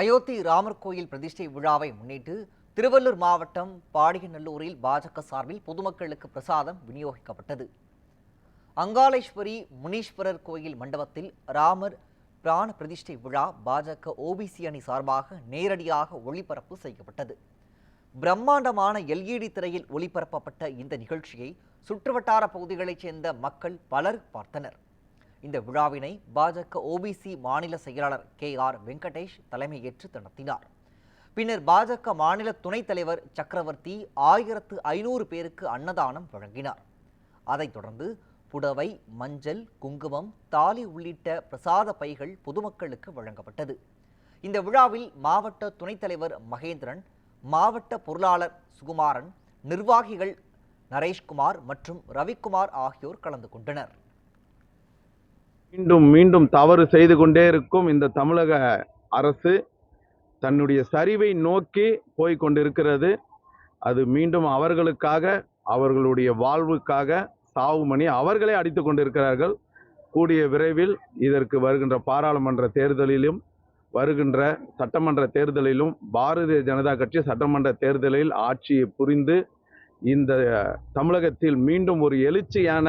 அயோத்தி ராமர் கோயில் பிரதிஷ்டை விழாவை முன்னிட்டு திருவள்ளூர் மாவட்டம் பாடியநல்லூரில் பாஜக சார்பில் பொதுமக்களுக்கு பிரசாதம் விநியோகிக்கப்பட்டது. அங்காளேஸ்வரி முனீஸ்வரர் கோயில் மண்டபத்தில் ராமர் பிராண பிரதிஷ்டை விழா பாஜக ஓபிசி அணி சார்பாக நேரடியாக ஒளிபரப்பு செய்யப்பட்டது. பிரம்மாண்டமான எல்இடி திரையில் ஒளிபரப்பப்பட்ட இந்த நிகழ்ச்சியை சுற்றுவட்டார பகுதிகளைச் சேர்ந்த மக்கள் பலர் பார்த்தனர். இந்த விழாவினை பாஜக ஓபிசி மாநில செயலாளர் கே ஆர் வெங்கடேஷ் தலைமையேற்று நடத்தினார் பின்னர் பாஜக மாநில துணைத் தலைவர் சக்கரவர்த்தி ஆயிரத்து ஐநூறு பேருக்கு அன்னதானம் வழங்கினார். அதைத் தொடர்ந்து புடவை மஞ்சள் குங்குமம் தாலி உள்ளிட்ட பிரசாத பைகள் பொதுமக்களுக்கு வழங்கப்பட்டது. இந்த விழாவில் மாவட்ட துணைத் தலைவர் மகேந்திரன் மாவட்ட பொருளாளர் சுகுமாரன் நிர்வாகிகள் நரேஷ்குமார் மற்றும் ரவிக்குமார் ஆகியோர் கலந்து கொண்டனர். மீண்டும் மீண்டும் தவறு செய்து கொண்டே இருக்கும் இந்த தமிழக அரசு தன்னுடைய சரிவை நோக்கி போய் கொண்டிருக்கிறது. அது மீண்டும் அவர்களுக்காக அவர்களுடைய வாழ்வுக்காக சாவுமணி அவர்களே அடித்து கொண்டிருக்கிறார்கள். கூடிய விரைவில் இதற்கு வருகின்ற பாராளுமன்ற தேர்தலிலும் வருகின்ற சட்டமன்ற தேர்தலிலும் பாரதிய ஜனதா கட்சி சட்டமன்ற தேர்தலில் ஆட்சியை புரிந்து இந்த தமிழகத்தில் மீண்டும் ஒரு எழுச்சியான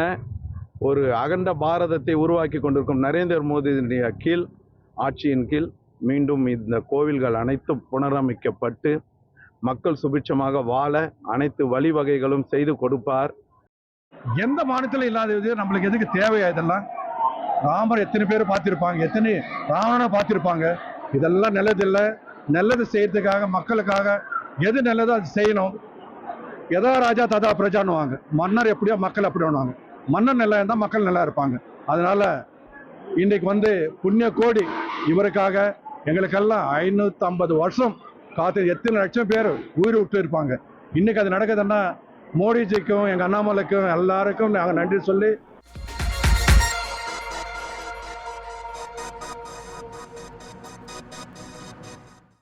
ஒரு அகண்ட பாரதத்தை உருவாக்கி கொண்டிருக்கும் நரேந்திர மோடியினுடைய கீழ் ஆட்சியின் கீழ் மீண்டும் இந்த கோவில்கள் அனைத்தும் புனரமைக்கப்பட்டு மக்கள் சுபிட்சமாக வாழ அனைத்து வழிவகைகளும் செய்து கொடுப்பார். எந்த மாநிலத்தில் இல்லாத இது நம்மளுக்கு எதுக்கு தேவையா இதெல்லாம்? ராமர் எத்தனை பேர் பார்த்துருப்பாங்க? எத்தனை ராவணனை பார்த்துருப்பாங்க? இதெல்லாம் நல்லதில்லை. நல்லது செய்யறதுக்காக மக்களுக்காக எது நல்லதோ அது செய்யணும். எதா ராஜா ததா பிரஜான்னுவாங்க. மன்னர் எப்படியோ மக்கள் அப்படி பண்ணுவாங்க மன்னன் நல்லா இருந்தால் மக்கள் நல்லா இருப்பாங்க. அதனால இன்றைக்கு வந்து புண்ணிய கோடி இவருக்காக எங்களுக்கெல்லாம் ஐநூற்றி ஐம்பது வருஷம் காத்து எத்தனை லட்சம் பேர் உயிர் விட்டு இருப்பாங்க. இன்னைக்கு அது நடக்குதுன்னா மோடிஜிக்கும் எங்கள் அண்ணாமலைக்கும் எல்லாருக்கும் நாங்கள் நன்றி சொல்லி